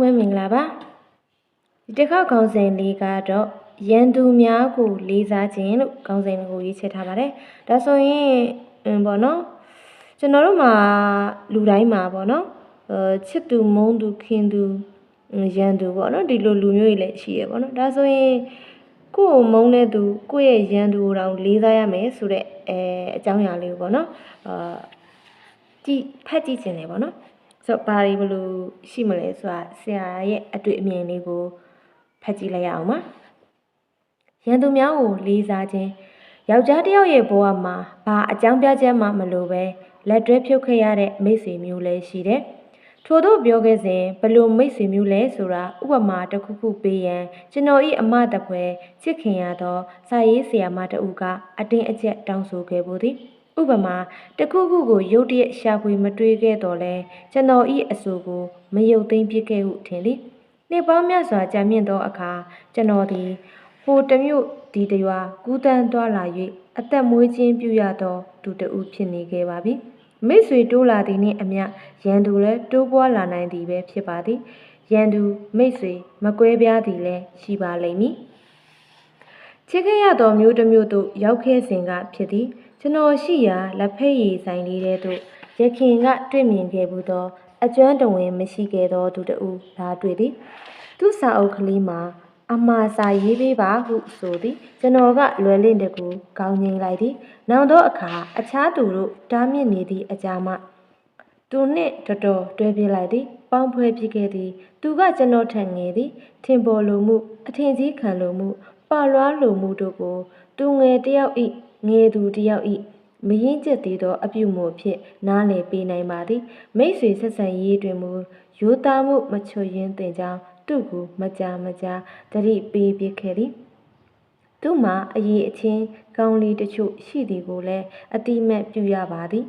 လုံးပဲမင်္ဂလာပါဒီတစ်ခေါက်ခေါင်းစဉ်လေးကတော့ရန်သူများကိုလေးစားခြင်းလို့ခေါင်းစဉ်ကိုရေးချက်ထားပါတယ်ဒါဆိုရင်အင်းပေါ့နော်ကျွန်တော်တို့မှာလူတိုင်းမှာပေါ့နော်အဲချစ်သူမုန်းသူခင်သူရန်သူပေါ့နော်ဒီလိုလူမျိုးတွေလည်းရှိရပေါ့နော်ဒါဆိုရင်ကိုယ့်ကိုမုန်းတဲ့သူကိုယ့်ရဲ့ရန်သူကိုတောင်လေးစားရမယ်ဆိုတော့အဲအကြောင်းအရာလေးကိုပေါ့နော်အာကြည့်ဖတ်ကြည့်ခြင်းတယ်ပေါ့နော် ဆိုတော့ဘာတွေဘယ်လိုရှိမလဲဆိုတာဆရာရဲ့အတွေ့အမြင်လေးကိုဖတ်ကြည့်လိုက်ရအောင်ပါရန်သူများကိုလေးစားခြင်းယောက်ျားတစ်ယောက်ရဲ့ဘဝမှာဘာအကြောင်းပြချက်မှမလိုပဲလက်တွဲဖြုတ်ခဲ့ရတဲ့မိတ်ဆွေမျိုးလည်းရှိတယ်ထို့သောပြောခဲ့စဉ်ဘလို့မိတ်ဆွေမျိုးလဲဆိုတာဥပမာတစ်ခုခုပေးရန်ကျွန်တော်ဤအမတပွဲချစ်ခင်ရသောစာရေးဆရာမတဦးကအတင်းအကျပ်တောင်းဆိုခဲ့ဖို့သည် ဥပမာတခုခုကိုရုတ်တရက်ရှာဖွေမတွေးခဲ့တော့လဲကျွန်တော်ဤအဆိုကိုမယုတ်သိမ်းပြစ်ခဲ့ဟုထင်သည်နှစ်ပေါင်းများစွာကြာမြင့်သောအခါကျွန်တော်သည်ဟိုတမျိုးဒီတရွာကူးတန်းသွားလာ၍အသက်မွေးခြင်းပြုရသောသူတဦးဖြစ်နေခဲ့ပါပြီမိတ်ဆွေတိုးလာသည်နှင့်အမျှရန်သူလည်းတိုးပွားလာနိုင်သည်ပဲဖြစ်ပါသည်ရန်သူမိတ်ဆွေမကွဲပြားသည်လည်းရှိပါလိမ့်မည် ချစ်ခဲ့ရသောမျိုးတစ်မျိုးသို့ရောက်ခဲ့စဉ်ကဖြစ်သည်ကျွန်တော်ရှိရာလက်ဖက်ရည်ဆိုင်လေးထဲသို့ရခင်ကတွေ့မြင်ခဲ့ဘူးသော အကျွမ်းတဝင်မရှိခဲ့သောသူတဦးလာတွေ့သည်သူ့စာအုပ်ကလေးမှာအမှားစာရေးပေးပါဟုဆိုသည်ကျွန်တော်ကလွယ်လင့်တကူကောင်းငိမ့်လိုက်သည်နောက်သောအခါအခြားသူတို့တားမြစ်နေသည့်အကြမှသူနှင့်တော်တော်တွဲပြလိုက်သည်ပေါင်းဖွဲ့ဖြစ်ခဲ့သည် သူကကျွန်တော်ထံငယ်သည်ထင်ပေါ်လိုမှုအထင်ကြီးခံလိုမှု ပါလွားလိုမှုတို့ကို သူငယ်တယောက်ဤငယ်သူတယောက်ဤမရင်ကျက်သေးသော အပြုမှုဖြင့်နားလည်ပေးနိုင်ပါသည်မိတ်ဆွေဆက်ဆံရေးတွင်မူရိုးသားမှုမချွတ်ယွင်းတင်ကြောင်းသူ့ကိုမကြာမကြာတတိပေးပြခဲ့သည်သူ့မှာအရေးအချင်းကောင်းလေးတချို့ရှိသည်ကိုလည်းအတိမတ်ပြုရပါသည်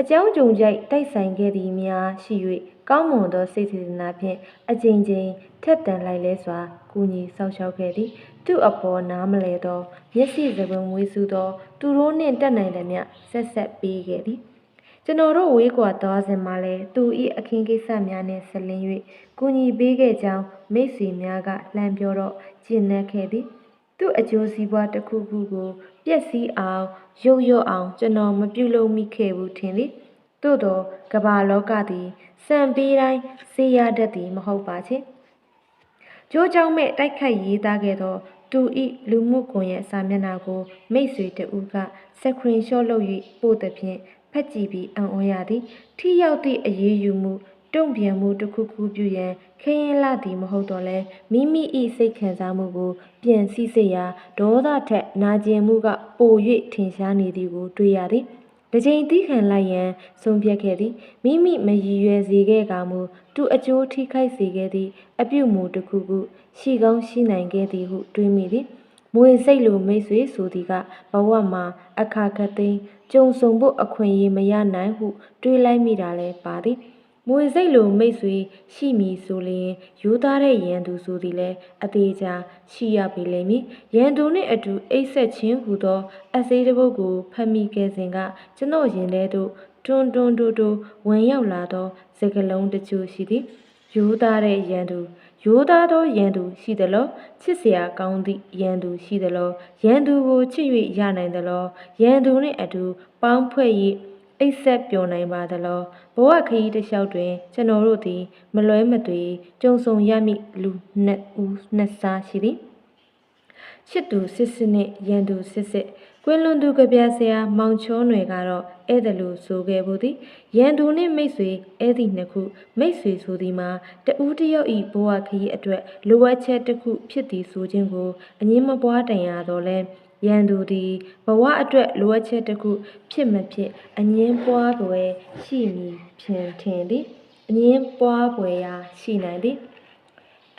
အကြောင်းကြုံကြိုက်တိုက်ဆိုင်ခဲ့သည်များရှိ၍ကောင်းမွန်သောစိတ်စေတနာဖြင့်အကြိမ်ကြိမ်ထက်တန်လိုက်လဲစွာကူညီဆောက်ရှောက်ခဲ့သည်သူ့အပေါ်နားမလဲသောမျက်စိစပွန်မွေးစုသော သူတို့နှင့်တက်နိုင်သည်မြဆက်ဆက်ပေးခဲ့သည်ကျွန်တော်တို့ဝေးကွာသွားစဉ်မှာလဲသူ၏အခင်းကိစ္စများနှင့်ဆက်လင်း၍ကူညီပေးခဲ့ကြောင်းမိတ်ဆွေများကလှမ်းပြောတော့ကျင့်နှက်ခဲ့သည် သူ့အကျိုးစီးပွားတစ်ခုခုကိုပြက်စီးအောင်ရုပ်ရွတ်အောင် ကျွန်တော်မပြုလုပ်မိခဲ့ဘူးထင်သည်သို့တော့ကဘာလောကသည်စံပေးတိုင်းဆေးရတတ်သည်မဟုတ်ပါချေကြိုးကြောင်မဲ့တိုက်ခိုက်ရေးသားခဲ့သောသူဤလူမှုကွန်ရက်စာမျက်နှာကို မိတ်ဆွေတဦးကစခရင်ရှော့လုပ်၍ပို့သည်ဖြင့်ဖက်ကြည့်ပြီးအံ့ဩရသည် ထိရောက်သည့်အရေးယူမှု တုံ့ပြန်မှုတစ်ခုခုပြုရန်ခရင်လာသည်မဟုတ်တော့လဲမိမိ၏စိတ်ခံစားမှုကို ပြန်စီစစ်ရာဒေါသထက်နာကျင်မှုကပို၍ထင်ရှားနေသည်ကိုတွေ့ရသည်တကြိမ်သီးခံလိုက်ရန်ဆုံးဖြတ်ခဲ့သည်မိမိမရည်ရွယ်စေခဲ့ကမူသူအကျိုးထိခိုက်စေခဲ့သည့်အပြုမူတစ်ခုခုရှိကောင်းရှိနိုင်ခဲ့သည်ဟုတွေးမိသည်မွေစိတ်လိုမိတ်ဆွေဆိုသည်ကဘဝမှာအခါခသိန်းကြုံဆုံဖို့အခွင့်အရေးမရနိုင်ဟုတွေးလိုက်မိတာလည်းပါသည် မွေစိတ်လိုမိတ်ဆွေရှိမည်ဆိုလျင်ယူသားတဲ့ရန်သူဆိုသည်လည်းအသေးချာရှိရပေလိမ့်မည်ရန်သူနှင့်အတူအိတ်ဆက်ခြင်းဟူသော အစေးတစ်ပုဒ်ကိုဖတ်မိခဲ့စဉ်ကကျွန်တော်ရင်ထဲသို့တွန်းတွန်းတိုးတိုးဝင်ရောက်လာသောစကလုံးတချို့ရှိသည်ယူသားတဲ့ရန်သူယူသားသောရန်သူရှိသလိုချစ်စရာကောင်းသည့်ရန်သူရှိသလိုရန်သူကိုချစ်၍ရနိုင်သလိုရန်သူနှင့်အတူပေါင်းဖွဲ့၍ အိတ်ဆက်ပျော်နိုင်ပါသလောဘဝခရီးတစ်လျှောက်တွင် ကျွန်တော်တို့သည် မလွဲမသွေကြုံဆုံရမည့်လူနှစ်ဦးနှစ်စားရှိသည်ချစ်သူစစ်စစ်နှင့်ရန်သူစစ်စစ်ကွင်းလွန်သူကပြဆရာမောင်ချောနွယ်ကတော့ဧည့်သည်လိုဆိုခဲ့ဘူးသည်ရန်သူနှင့်မိတ်ဆွေဧည့်သည်နှစ်ခုမိတ်ဆွေဆိုသည်မှာတဦးတယောက်ဤဘဝခရီးအတွက်လိုအပ်ချက်တစ်ခုဖြစ်သည်ဆိုခြင်းကိုအငင်းမပွားတိုင်ရတော့လဲ ရန်သူသည်ဘဝအတွက်လိုအပ်ချက်တစ်ခုဖြစ်မဖြစ်အငင်းပွားပွဲရှိမည်ဖြင်ထင်သည်အငင်းပွားပွဲရာရှိနိုင်သည်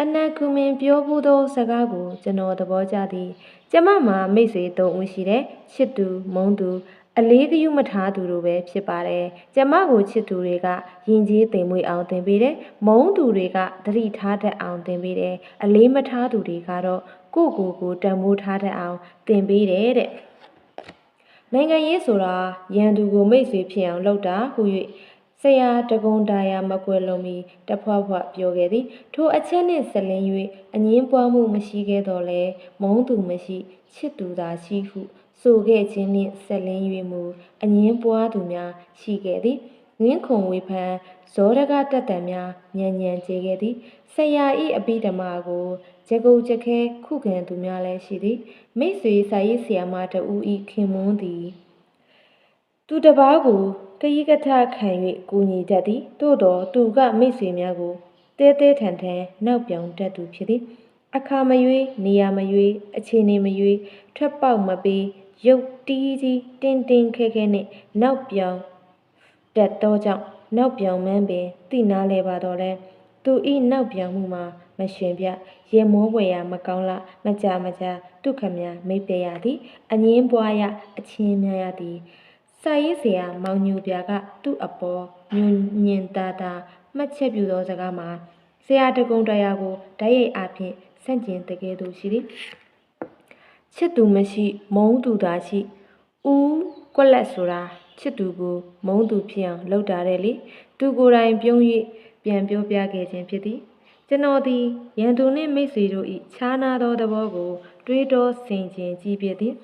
အနက်ကူမင်ပြောဘူးသောစကားကိုကျွန်တော်သဘောကျသည်ကျမမှာမိတ်ဆွေသုံးဦးရှိတယ်ချစ်သူမုန်းသူအလေးဂရုမထားသူတို့ပဲဖြစ်ပါတယ်ကျမကိုချစ်သူတွေကယဉ်ကျေးသိမ်မွေ့အောင်သင်ပေးတယ်မုန်းသူတွေကသတိထားတတ်အောင်သင်ပေးတယ်အလေးမထားသူတွေကတော့ ကိုကိုကိုတန်ဖိုးထားတတ်အောင်သင်ပေးတယ်တဲ့နိုင်ငံရေးဆိုတာရန်သူကိုမိတ်ဆွေဖြစ်အောင်လုပ်တာဟု၍ဆရာတကုံတာယာမကွယ်လွန်မီတဖွားဖွားပြောခဲ့သည်ထိုအချက်နှင့်ဆက်လင်း၍အငင်းပွားမှုမရှိခဲ့တော့လဲမုံသူမရှိချစ်သူသာရှိဟုဆိုခဲ့ခြင်းနှင့်ဆက်လင်း၍မူအငင်းပွားသူများရှိခဲ့သည်ငင်းခုံဝေဖန်ဇောရကတက်တံများညံညံကျေခဲ့သည်ဆရာဤအပိဓမ္မာကို ဂျကုတ်ကြခဲခုခံသူများလည်းရှိသည်မိတ်ဆွေစာရေးဆရာမတဦးဤခင်မွန်းသည်သူတစ်ပါးကိုက yi ကထခံ၍ကူညီတတ်သည်သို့တော်သူကမိတ်ဆွေများကိုတဲတဲထန်ထန်နောက်ပြောင်တတ်သူဖြစ်သည်အခါမရွေးနေရာမရွေးအခြေအနေမရွေးထွက်ပေါက်မပေးရုပ်တီးကြီးတင်းတင်းခဲခဲနဲ့နောက်ပြောင်တက်တော့ကြောင့်နောက်ပြောင်မှန်းပင်တိနာလဲပါတော့လဲ သူဤနောက်ပြောင်မှုမှာမရှင်ပြရေမောဝယ်ရမကောင်းလားမကြမကြဒုက္ခများမိတ်ပြရသည်အငင်းပွားရအချင်းများရသည်စာရေးဆရာမောင်ညူပြာကသူ့အပေါ်ညွန်ညင်တာတာမှတ်ချက်ပြုသောစကားမှာဆရာတကုံတရားကိုဓာတ်ရိုက်အဖြစ်ဆန့်ကျင်တကယ်သူရှိသည်ချစ်သူမရှိမုန်းသူသာရှိဦးကွက်လက်ဆိုတာချစ်သူကိုမုန်းသူဖြစ်အောင်လုပ်တာတဲ့လေသူကိုယ်တိုင်ပြုံး၍ ပြန်ပြောပြခဲ့ခြင်းဖြစ်သည်ကျွန်တော်သည်ရန်သူနှင့်မိတ်ဆွေတို့၏ခြားနာသောသဘောကို တွေးတောဆင်ခြင်ကြည့်ဖြစ်သည်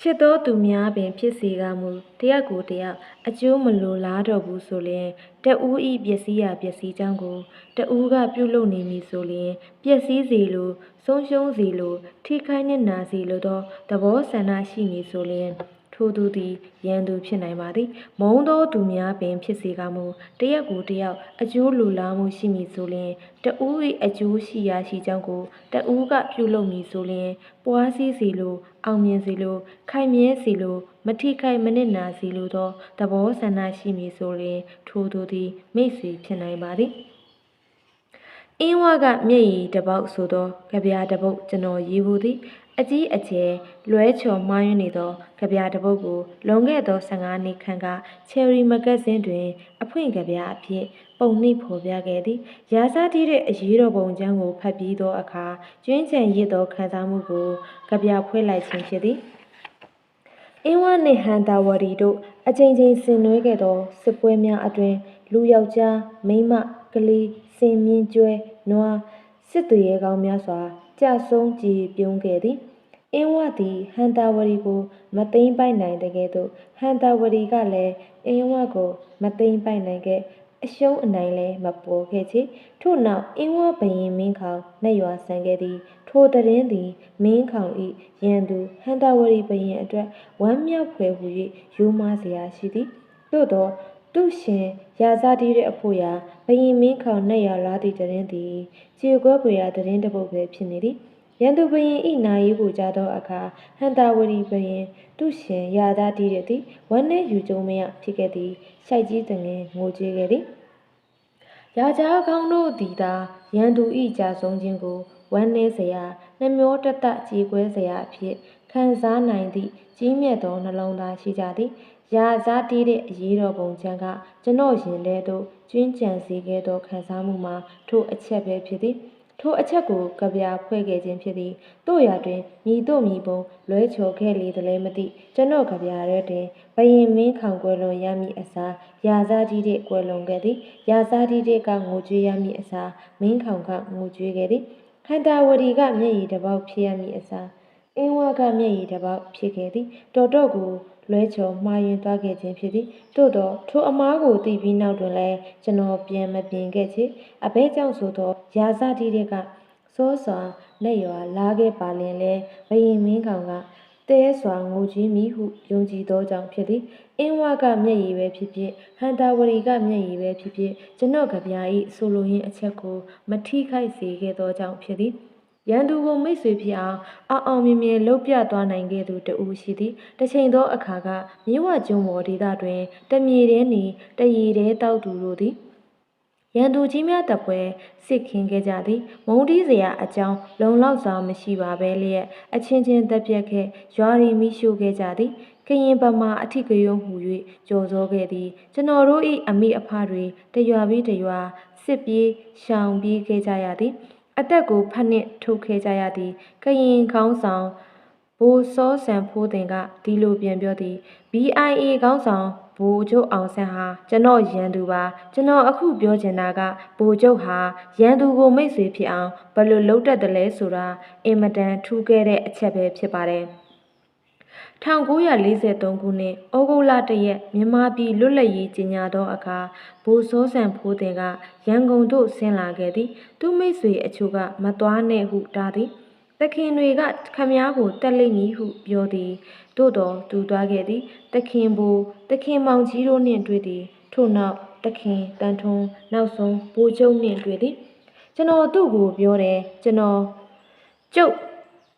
ချစ်သောသူများပင်ဖြစ်စေကမူတယောက်ကိုတယောက်အကျိုးမလိုလားတော့ဘူးဆိုလျင်တဦးဤပျက်စီးရာပျက်စီးကြောင်းကိုတဦးကပြုလုပ်နေမည်ဆိုလျင်ပျက်စီးစေလိုဆုံးရှုံးစေလိုထိခိုက်နစ်နာစေလိုသောသဘောဆန္ဒရှိမည်ဆိုလျင် ထိုသူသည်ရန်သူဖြစ်နိုင်ပါသည် မုံသောသူများပင်ဖြစ်စေကမူတယောက်ကိုတယောက်အကျိုးလိုလားမှုရှိမည်ဆိုလျင်တဦး၏အကျိုးရှိရာရှိကြောင်းကိုတဦးကပြုလုပ်မည်ဆိုလျင်ပွားစည်းစေလိုအောင်မြင်စေလိုခိုင်မြဲစေလိုမထိခိုက်မနစ်နာစေလိုသောသဘောဆန္ဒရှိမည်ဆိုလျင်ထိုသူသည်မိတ်ဆွေဖြစ်နိုင်ပါသည် အင်းဝကမျက်ရည်တစ်ပေါက်ဆိုသောကြပြာတစ်ပုတ်ကျွန်တော်ရေးဘူးသည်အကြီးအကျယ်လွဲချော်မှားယွင်းနေသောကြပြာတစ်ပုတ်ကိုလွန်ခဲ့သော15နှစ်ခန့်ကချယ်ရီမဂတ်ဇင်းတွင် အဖွင့်ကြပြာအဖြစ်ပုံနှိပ်ဖော်ပြခဲ့သည်ရာဇာတိတဲ့အရေးတော်ပုံကျမ်းကိုဖတ်ပြီးသောအခါကျွင်းချံရစ်သောခံစားမှုကိုကြပြာဖွဲ့လိုက်ခြင်းဖြစ်သည်အင်းဝနှင့်ဟန်တာဝရီတို့အချိန်ချင်းဆင်နွှဲခဲ့သောစစ်ပွဲများအတွင်လူယောက်ျားမိန်းမ ကလေးစင်မြင့်ကျွဲနွားစစ်သူရဲကောင်းများစွာကြဆုံးကြည်ပြုံးခဲ့သည်အင်းဝသည်ဟန်တာဝရီကို မသိမ့်ပိုက်နိုင်တဲ့ကဲ့သို့ဟန်တာဝရီကလည်းအင်းဝကို မသိမ့်ပိုက်နိုင်ခဲ့အရှုံးအနိုင်လည်းမပေါ်ခဲ့ချေထို့နောက်အင်းဝဘရင်မင်းခေါင်နှက်ရွာဆန်ခဲ့သည် ထိုတရင်သည်မင်းခေါင်ဤရန်သူဟန်တာဝရီဘရင်အတွက်ဝမ်းမြောက်ဖွယ်ဟူ၍ယူမစရာရှိသည်သို့သော သူရှင်ရာဇာတိတဲ့အဖို့ရာဘရင်မင်းခေါင်နှက်ရွာလာသည့်တရင်သည်ခြေကွဲပွေရာတရင်တစ်ပုဒ်ပဲဖြစ်နေသည်ရန်သူဘရင်ဤနာရီကိုကြားသောအခါဟန်တာဝရီဘရင်သူရှင်ရာဇာတိတဲ့သည်ဝမ်းနဲ့ယူကြုံမရဖြစ်ခဲ့သည်ရှိုက်ကြီးတငယ်ငိုကြွေးခဲ့သည်ရာဇာကောင်းတို့သည်သာရန်သူဤကြာဆုံးခြင်းကိုဝမ်းနည်းစရာနှမျောတတကြေကွဲစရာအဖြစ်ခံစားနိုင်သည့်ကြီးမြတ်သောနှလုံးသားရှိကြသည် ရာဇာတီးတဲ့အရေးတော်ပုံချမ်းကကျွန်တော်ရင်ထဲသို့ကျွင်းကြံစေခဲ့သောခံစားမှုမှာထိုအချက်ပဲဖြစ်သည်ထိုအချက်ကိုကြပြဖွဲ့ခဲ့ခြင်းဖြစ်သည်တို့ရာတွင်မိတို့မိဘုံလွဲချော်ခဲ့လေသလဲမသိကျွန်တော်ကြပြရဲတွင်ဘယင်မင်းခေါင်ကွယ်လွန်ရမည်အစားရာဇာကြီးတဲ့ကွယ်လွန်ခဲ့သည်ရာဇာကြီးတဲ့ကငိုကြွေးရမည်အစားမင်းခေါင်ကငိုကြွေးခဲ့သည်ဟန်တာဝရီကမျက်ရည်တစ်ပေါက်ဖြစ်ရမည်အစား အင်းဝါကမျက်ရည်တစ်ပေါက်ဖြစ်ခဲ့သည်တော်တော့ကိုလွဲချော်မှားယွင်းသွားခဲ့ခြင်းဖြစ်သည်သို့တော့ထိုအမားကိုသိပြီးနောက်တွင်လည်းကျွန်တော်ပြန်မပြင်ခဲ့ချေအဘဲကြောင့်ဆိုသောရာဇာကြီးတဲ့ကစောစွာလက်ရွာလာခဲ့ပါလင်လဲဘယင်မင်းကောင်ကတဲစွာငိုကြည့်မိဟုယုံကြည်သောကြောင့်ဖြစ်သည်အင်းဝကမျက်ရည်ပဲဖြစ်ဖြစ်ဟန်တာဝရီကမျက်ရည်ပဲဖြစ်ဖြစ်ကျွန်တော်ကဗျာဤဆိုလိုရင်းအချက်ကိုမထိခိုက်စေခဲ့သောကြောင့်ဖြစ်သည် ရန်သူကိုမိတ်ဆွေဖြစ်အောင်အောင်အောင်မြင်မြင်လှုပ်ပြသွားနိုင်ခဲ့သူတဦးရှိသည်တစ်ချိန်သောအခါကမြဝကျွန်းပေါ်ဒေသတွင်တမြေတဲနေတရီတဲတောက်သူတို့သည်ရန်သူကြီးများတပ်ပွဲစစ်ခင်းခဲ့ကြသည် မုံတီးစရာအကြောင်းလုံလောက်စွာမရှိပါပဲလျက်အချင်းချင်းတက်ပြက်ခဲ့ရွာရီမိရှို့ခဲ့ကြသည်ကရင်ပမာအထိကယုံဟူ၍ကြော်စောခဲ့သည် ကျွန်တော်တို့၏အမိအဖတွေတရွာပြီးတရွာစစ်ပြေးရှောင်ပြေးခဲ့ကြရသည် အသက်ကိုဖက်နှင့်ထုတ်ခဲ့ကြရသည်ကရင်ခေါင်းဆောင်ဘိုးစောဆန်ဖိုးတင်ကဒီလိုပြန်ပြောသည် BIA ခေါင်းဆောင်ဘိုလ်ချုပ်အောင်ဆန်းဟာကျွန်တော်ရန်သူပါကျွန်တော်အခုပြောချင်တာကဘိုလ်ချုပ်ဟာရန်သူကိုမိတ်ဆွေဖြစ်အောင်ဘယ်လိုလုပ်တတ်တယ်လဲဆိုတာအင်မတန်ထူးခဲ့တဲ့အချက်ပဲဖြစ်ပါတယ် 1943ခုနှစ်ဩဂုတ်လတရက်မြန်မာပြည်လွတ်လပ်ရေးကြေညာသောအခါဘိုးစောဆန်ဖိုးတင်ကရန်ကုန်သို့ဆင်းလာခဲ့သည် သူမိတ်ဆွေအချို့ကမသွားနဲ့ဟုတားသည်တခင်တွေကခမည်းကိုတက်လိမ့်မည်ဟုပြောသည်သို့တော်သူသွားခဲ့သည်တခင်ဘူတခင်မောင်ကြီးတို့နှင့်တွေ့သည်ထို့နောက်တခင်တန်ထွန်းနောက်ဆုံးဘိုးကျုံနှင့်တွေ့သည်ကျွန်တော်သူ့ကိုပြောတယ်ကျွန်တော်ကျုပ်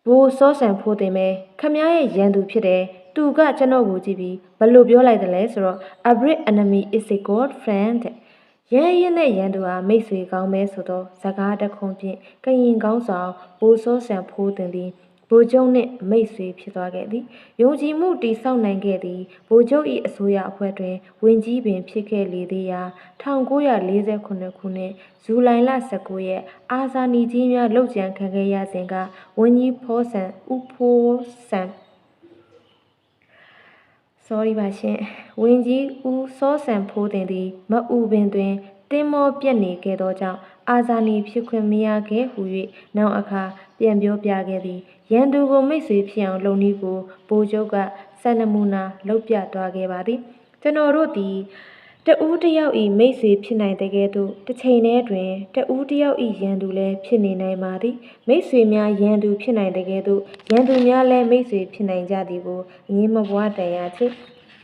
ဘိုးစောဆန်ဖိုးတင်ပဲခမည်းရဲ့ရန်သူဖြစ်တယ်သူကကျွန်တော်ကိုကြည့်ပြီးဘယ်လိုပြောလိုက်တယ်လဲဆိုတော့ a great enemy is a good friend တဲ့ရန်ရင်နဲ့ရန်သူဟာမိတ်ဆွေကောင်းပဲဆိုသောဇကားတစ်ခုဖြင့်ကရင်ကောင်းဆောင်ဘိုးစောဆန်ဖိုးတင်သည် ဘိုးကျုံနှင့်မိတ်ဆွေဖြစ်သွားခဲ့သည်ယုံကြည်မှုတည်ဆောက်နိုင်ခဲ့သည်ဘိုးကျုံ၏အစိုးရအဖွဲ့တွင်ဝင်ကြီးပင်ဖြစ်ခဲ့လေသေးရာ1948ခုနှစ်ဇူလိုင်လ19ရက်အာဇာနည်ကြီးများလှုပ်ကြံခံခဲ့ရစဉ်ကဝန်ကြီးဖောဆန်ဦးဖိုးဆန် sorry ပါရှင်ဝင်းကြီးဦးစောဆန်ဖိုးတင်သည်မအူပင်တွင်တင်းမောပြက်နေခဲ့သောကြောင့်အာဇာနည်ဖြစ်ခွင့်မရခဲ့ဟု၍နောက်အခါ ပြန်ပြောပြခဲ့သည်ရန်သူကိုမိတ်ဆွေဖြစ်အောင်လုပ်နည်းကိုဘိုးချုပ်ကစံနမူနာလုပ်ပြသွားခဲ့ပါသည်ကျွန်တော်တို့သည်တဦးတစ်ယောက်ဤမိတ်ဆွေဖြစ်နိုင်တဲ့ကဲ့သို့တစ်ချိန်တည်းတွင်တဦးတစ်ယောက်ဤရန်သူလည်းဖြစ်နေနိုင်ပါသည်မိတ်ဆွေများရန်သူဖြစ်နိုင်တဲ့ကဲ့သို့ရန်သူများလည်းမိတ်ဆွေဖြစ်နိုင်ကြသည်ကိုအငင်းမပွားတန်ရာချစ်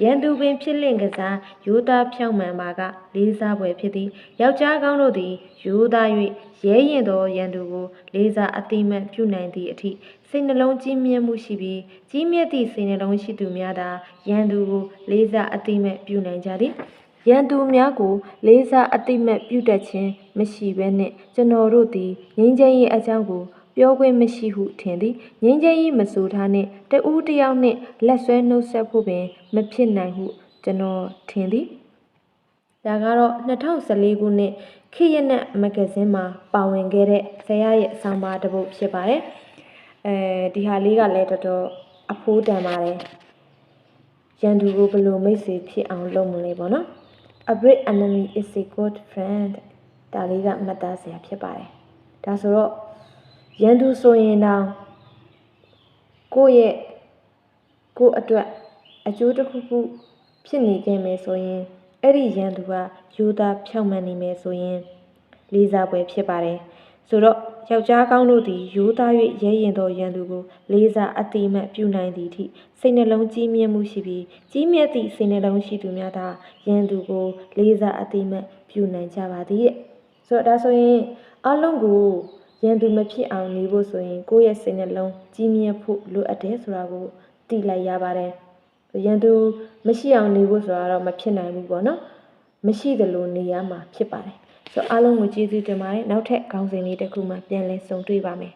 ရန်သူပင်ဖြစ်လင့်ကစားရိုးသားဖြောင့်မှန်ပါကလေးစားပွဲဖြစ်သည်ယောက်ျားကောင်းတို့သည်ရိုးသား၍ရဲရင်သောရန်သူကိုလေးစားအတိမတ်ပြုနိုင်သည့်အထိစိတ်နှလုံးကြီးမြတ်မှုရှိပြီးကြီးမြတ်သည့်စိတ်နှလုံးရှိသူများသာရန်သူကိုလေးစားအတိမတ်ပြုနိုင်ကြသည်ရန်သူများကိုလေးစားအတိမတ်ပြုတတ်ခြင်းမရှိဘဲနှင့်ကျွန်တော်တို့သည်ငြိမ်းချမ်းရေးအကြောင်းကို ပြောခွင့်မရှိဟုထင်သည်ငြိမ်းချမ်းရေးမဆိုထားနှင့်တဦးတစ်ယောက်နှင့်လက်ဆွဲနှုတ်ဆက်ဖို့ပင်မဖြစ်နိုင်ဟုကျွန်တော်ထင်သည်ဒါကတော့2014ခုနှစ်ခေတ်ရက်နဲ့မဂ္ဂဇင်းမှာပါဝင်ခဲ့တဲ့ဆရာရဲ့အဆောင်ပါတစ်ပုဒ်ဖြစ်ပါတယ်အဲဒီဟာလေးကလည်းတော်တော်အဖိုးတန်ပါတယ်ရန်သူကိုဘယ်လိုမိတ်ဆွေဖြစ်အောင်လုပ်မလဲပေါ့နော် A great enemy is a good friend ဒါလေးကမှတ်သားစရာဖြစ်ပါတယ်ဒါဆိုတော့ ရန်သူဆိုရင်တော့ကိုယ့်ရဲ့ကိုယ့်အတွက်အကျိုးတစ်ခုခုဖြစ်နေခဲ့မယ်ဆိုရင်အဲ့ဒီရန်သူကယူသားဖြောင့်မတ်နေမယ်ဆိုရင်လေးစားပွဲဖြစ်ပါတယ်ဆိုတော့ယောက်ျားကောင်းတို့သည်ယူသား၍ရဲရင်သောရန်သူကိုလေးစားအတိမတ်ပြုနိုင်သည့်အထိစိတ်နှလုံးကြီးမြတ်မှုရှိပြီးကြီးမြတ်သည့်စိတ်နှလုံးရှိသူများသာရန်သူကိုလေးစားအတိမတ်ပြုနိုင်ကြပါသည်တဲ့ဆိုတော့ဒါဆိုရင်အလုံးကို ရန်သူမဖြစ်အောင်နေဖို့ဆိုရင်ကိုယ့်ရဲ့စိတ်နှလုံးကြီးမြတ်ဖို့လိုအပ်တယ်ဆိုတာကိုသိလိုက်ရပါတယ်ရန်သူမရှိအောင်နေဖို့ဆိုတာတော့မဖြစ်နိုင်ဘူးပေါ့နော်မရှိသလိုနေရမှာဖြစ်ပါတယ်ဆိုတော့အားလုံးကိုကျေးဇူးတင်ပါတယ်နောက်ထပ်ခေါင်းစဉ်လေးတစ်ခုမှပြန်လည်ဆုံတွေ့ပါမယ်